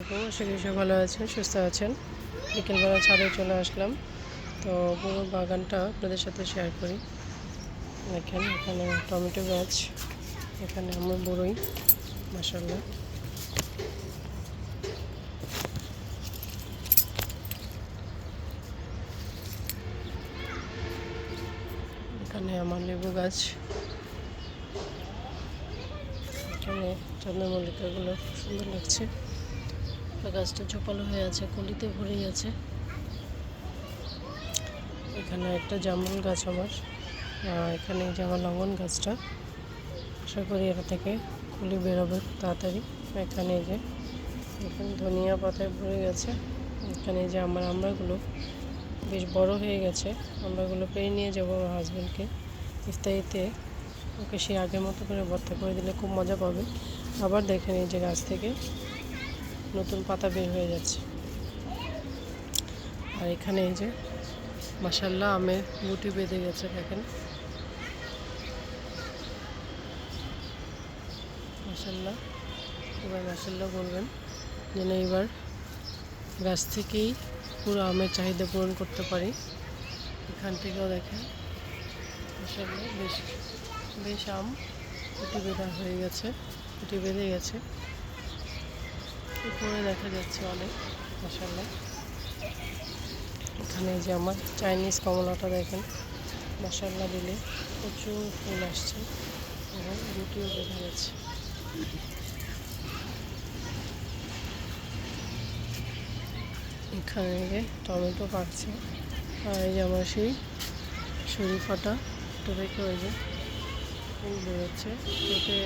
আশা করি সব ভালো আছেন সুস্থ আছেন। বিকেলবেলা ছাদে চলে আসলাম। তো পুরো বাগানটা আপনাদের সাথে শেয়ার করি। দেখেন, এখানে টমেটো গাছ, এখানে আমার বড়ই মাসাল্লাহ এখানে আমার লেবু গাছ। এখানে চন্দ্রমল্লিকাগুলো খুব সুন্দর লাগছে। গাছটা চোপালো হয়ে আছে, কলিতে ভরেই আছে। এখানে একটা জামরুল গাছ আমার। এখানে যে আমার লঙ্গন গাছটা। আশা করি এটা থেকে কুলি বেরোবে তাড়াতাড়ি। এখানে যে এখানে ধনিয়া পাতায় ভরে গেছে। এখানে যে আমার আমড়াগুলো বেশ বড় হয়ে গেছে। আমড়াগুলো পেরে নিয়ে যাব আমার হাজব্যান্ডকে ইফতারিতে ওকে সে আগের মতো করে ভর্তা করে দিলে খুব মজা পাবে। আবার দেখেন এই যে গাছ থেকে নতুন পাতা বের হয়ে যাচ্ছে। আর এখানে এই যে মাসাল্লাহ আমের গুটি বেঁধে গেছে, দেখেন। মাসাল্লাহ এবার মাসাল্লাহ বলবেন যেন এবার গাছ থেকেই পুরো আমের চাহিদা পূরণ করতে পারি। এখান থেকেও দেখেন মাসাল্লাহ বেশ বেশ আম গুটি বেঁধা হয়ে গেছে গুটি বেঁধে গেছে। উপরে দেখা যাচ্ছে অনেক মশাল্লা এখানে যে আমার চাইনিজ কমলাটা দেখেন মশাল্লা দিলে প্রচুর ফুল আসছে। এবং রুটিও বেঁধে যাচ্ছে। এখানে যে টমেটো পাকছে আর এই যে আমার সেই শরীফাটা, টমেটো এই যে ফুল বেরোচ্ছে। এতে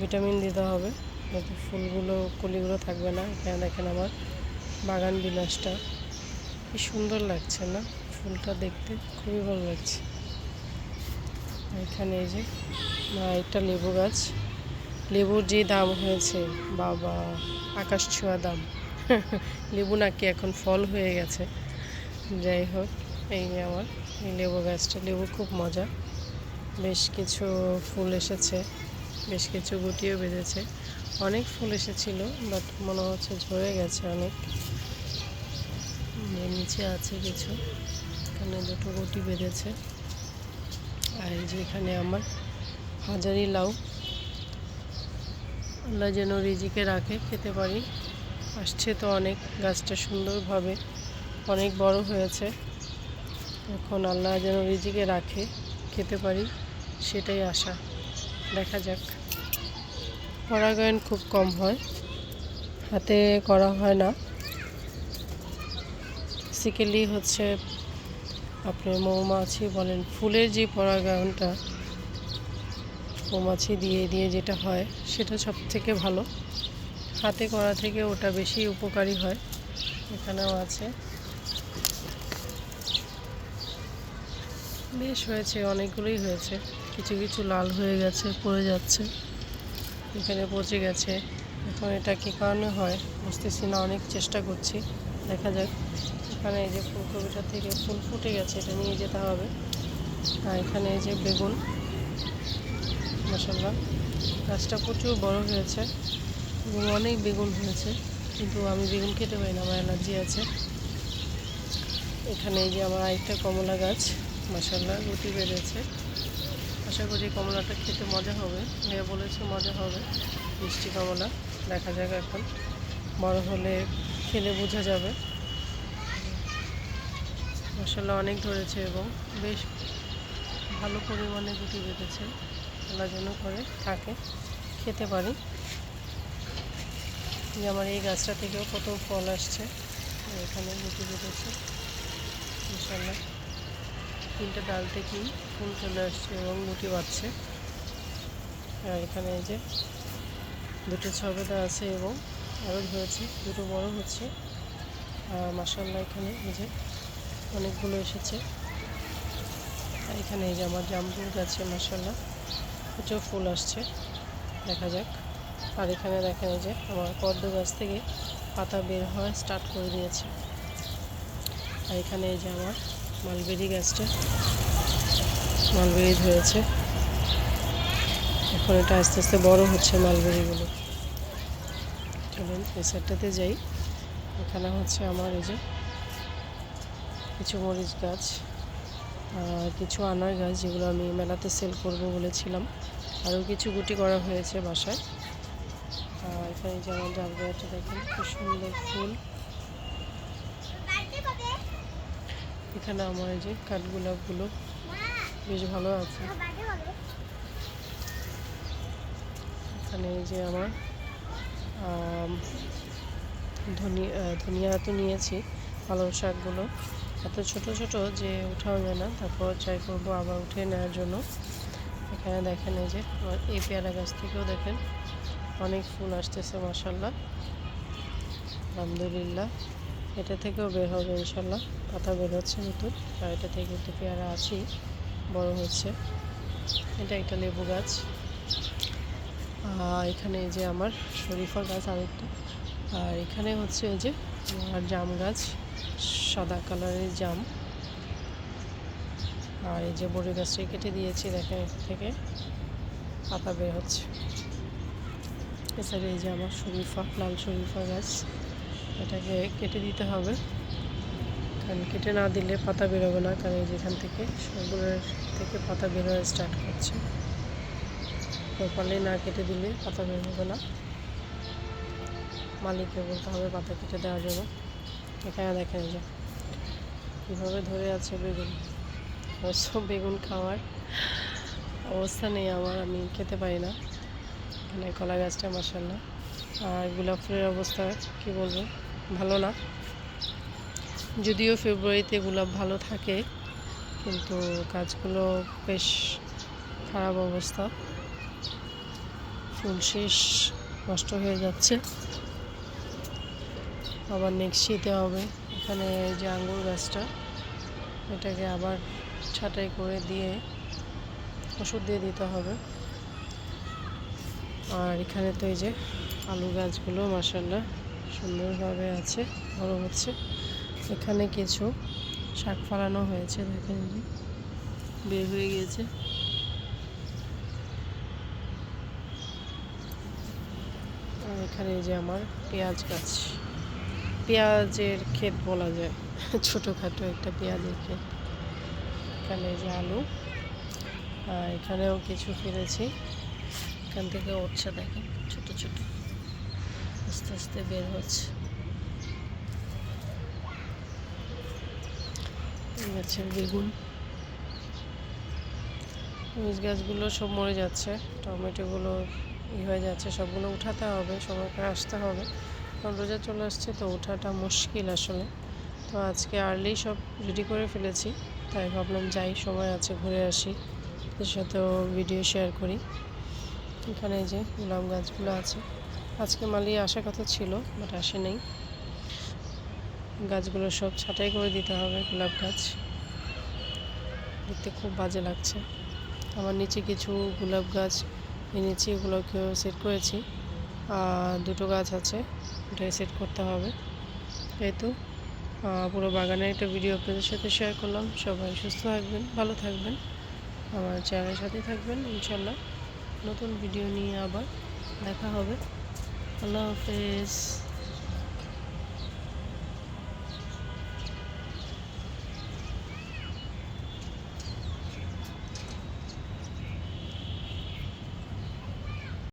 ভিটামিন দিতে হবে। যাতে ফুলগুলো, কলিগুলো থাকবে না। এখানে দেখেন আমার বাগান বিলাসটা। কি সুন্দর লাগছে না? ফুলটা দেখতে খুবই ভালো লাগছে। এখানে এই যে একটা লেবু গাছ। লেবুর যে দাম হয়েছে, বাবা, আকাশ ছোঁয়া দাম। লেবু নাকি এখন ফল হয়ে গেছে। যাই হোক, এই আমার এই লেবু গাছটা। লেবু খুব মজা। বেশ কিছু ফুল এসেছে। বেশ কিছু গুটিও বেঁধেছে। অনেক ফুল এসেছিল, বাট মনে হচ্ছে ঝরে গেছে অনেক। নিচে আছে কিছু, এখানে দুটো গুটি বেঁধেছে। আর এই যে এখানে আমার হাজারি লাউ। আল্লাহ যেন রিজিকে রাখে, খেতে পারি। আসছে তো অনেক, গাছটা সুন্দরভাবে অনেক বড় হয়েছে। এখন আল্লাহ যেন রিজিকে রাখে, খেতে পারি, সেটাই আশা। দেখা যাক। পরাগায়ন খুব কম হয়। হাতে করা হয় না। বেসিক্যালি হচ্ছে আপনি মৌমাছি বলেন, ফুলের যে পরাগায়নটা মৌমাছি দিয়ে দিয়ে যেটা হয়, সেটা সব থেকে ভালো। হাতে করা থেকে ওটা বেশি উপকারী হয়। এখানেও আছে। বেশ হয়েছে, অনেকগুলোই হয়েছে। কিছু কিছু লাল হয়ে গেছে, পড়ে যাচ্ছে। এখানে পচে গেছে। এখন এটা কী কারণে হয় বুঝতেছি না, অনেক চেষ্টা করছি। দেখা যাক। এখানে এই যে ফুলকপিটা থেকে ফুল ফুটে গেছে, এটা নিয়ে যেতে হবে। আর এখানে এই যে বেগুন মশলা গাছটা প্রচুর বড় হয়েছে এবং অনেক বেগুন হয়েছে, কিন্তু আমি বেগুন খেতে পারি না, আমার অ্যালার্জি আছে। এখানে এই যে আমার আরেকটা কমলা গাছ মশাল্লা রুটি বেড়েছে। আশা করি কমলাটা খেতে মজা হবে। মেয়ে বলেছে মজা হবে। মিষ্টি কমলা। দেখা যাক এখন। বড় হলে খেলে বোঝা যাবে। মশলা অনেক ধরেছে এবং বেশ ভালো পরিমাণে গুটি বেঁধেছে। আল্লাহ যেন করে থাকে। খেতে পারি। যে আমার এই গাছটা থেকেও কত ফল আসছে। এখানে গুটি বেঁধেছে। মশাল্লা তিনটে ডাল থেকেই ফুল চলে আসছে এবং গুটি বাচ্ছে আর এখানে এই যে দুটো ছবেদা আছে এবং আরও ধরেছে দুটো বড় হচ্ছে। আর মাসাল্লাহ এখানে এই যে অনেকগুলো এসেছে। আর এখানে এই যে আমার জামরুল গাছে মাসাল্লাহ প্রচুর ফুল আসছে, দেখা যাক। আর এখানে দেখেন এই যে আমার পদ্ম গাছ থেকে পাতা বের হওয়া স্টার্ট করে দিয়েছে। আর এখানে এই যে আমার মালবেরি গাছটা। মালবেরি ধরেছে। এখন এটা আস্তে আস্তে বড় হচ্ছে মালবেরিগুলো। চলুন এই সাইডটাতে যাই। এখানে হচ্ছে আমার এই যে কিছু মরিচ গাছ কিছু আনার গাছ যেগুলো আমি মেলাতে সেল করব বলেছিলাম। আরও কিছু গুটি করা হয়েছে বাসায়। এখানে যে আমার ডাব গাছটা দেখেন খুব সুন্দর ফুল। এখানে আমার এই যে কাঠগোলাপগুলো বেশ ভালো আছে। এখানে এই যে আমার আম, ধনিয়া ধনিয়া তো নিয়েছি পালং শাকগুলো। এত ছোট ছোট যে উঠাও যায় না তারপর ট্রাই করব আবার উঠে নেওয়ার জন্য। এখানে দেখেন এই যে এই পেয়ারা গাছ থেকেও দেখেন অনেক ফুল আসতেছে মাসাল্লাহ আলহামদুলিল্লাহ। এটা থেকেও বের হবে ইনশাল্লাহ। পাতা বের হচ্ছে নতুন আর এটা থেকে কিন্তু পেয়ারা আছেই বড় হচ্ছে। এটা একটা লেবু গাছ। এখানে যে আমার শরীফা গাছ আরেকটা। আর এখানে হচ্ছে এই যে আমার জাম গাছ, সাদা কালারের জাম। আর এই যে বড়ি গাছটি কেটে দিয়েছি, দেখেন থেকে পাতা বের হচ্ছে। এছাড়া এই যে আমার শরীফা, লাল শরীফা গাছ। এটাকে কেটে দিতে হবে। কারণ কেটে না দিলে পাতা বেরোবে না, কারণ যেখান থেকে সবগুলোর থেকে পাতা বেরোয় স্টার্ট করছে। প্রপারলি না কেটে দিলে পাতা বের হবে না। মালিককে বলতে হবে পাতা কেটে দেওয়ার জন্য। এখানে দেখেন যে, কীভাবে ধরে আছে বেগুন। অবশ্য বেগুন খাওয়ার অবস্থা নেই আমার, আমি খেতে পারি না। এখানে কলা গাছটা মাসাল্লাহ আর গোলাপ ফুলের অবস্থা কী বলব? ভালো না। যদিও ফেব্রুয়ারিতে গোলাপ ভালো থাকে, কিন্তু গাছগুলো বেশ খারাপ অবস্থা। ফুল শেষ, নষ্ট হয়ে যাচ্ছে। আবার নেক্সট শীতে হবে, এখানে যে আঙ্গুর গাছটা, এটাকে আবার ছাঁটাই করে দিয়ে ওষুধ দিয়ে দিতে হবে। আর এখানে তো এই যে আলু গাছগুলো মাসাল্লাহ সুন্দরভাবে আছে, বড় হচ্ছে। এখানে কিছু শাক ফলানো হয়েছে, দেখেন যে। বের হয়ে গিয়েছে। আর এখানে যে আমার পেঁয়াজ গাছ। পেঁয়াজের ক্ষেত বলা যায়। ছোটোখাটো একটা পেঁয়াজের ক্ষেত। এখানে যে আলু। আর এখানেও কিছু ফেলেছি। এখান থেকে উঠছে দেখেন, ছোট ছোট। আস্তে আস্তে বের হচ্ছে। গাছের বেগুন। মরিচ গাছগুলো সব মরে যাচ্ছে। টমেটোগুলো ই হয়ে যাচ্ছে। সবগুলো উঠাতে হবে করে আসতে হবে। কারণ রোজা চলে আসছে, তো ওঠাটা মুশকিল আসলে। তো আজকে আর্লি সব রেডি করে ফেলেছি। তাই ভাবলাম যাই, সময় আছে, ঘুরে আসি। এর সাথেও ভিডিও শেয়ার করি। এখানে যে গোলাপ গাছগুলো আছে। আজকে মালি আসার কথা ছিল বাট আসে নেই। গাছগুলো সব ছাঁটাই করে দিতে হবে, গোলাপ গাছ। দেখতে খুব বাজে লাগছে। আমার নিচে কিছু গোলাপ গাছ এনেছি, ওগুলোকেও সেট করেছি। আর দুটো গাছ আছে, ওটাই সেট করতে হবে। এই পুরো বাগানের একটা ভিডিও আপনাদের সাথে শেয়ার করলাম। সবাই সুস্থ থাকবেন, ভালো থাকবেন। আমার চ্যানেলের সাথে থাকবেন, ইনশাল্লাহ। নতুন ভিডিও নিয়ে আবার দেখা হবে। আল্লাহ হাফেজ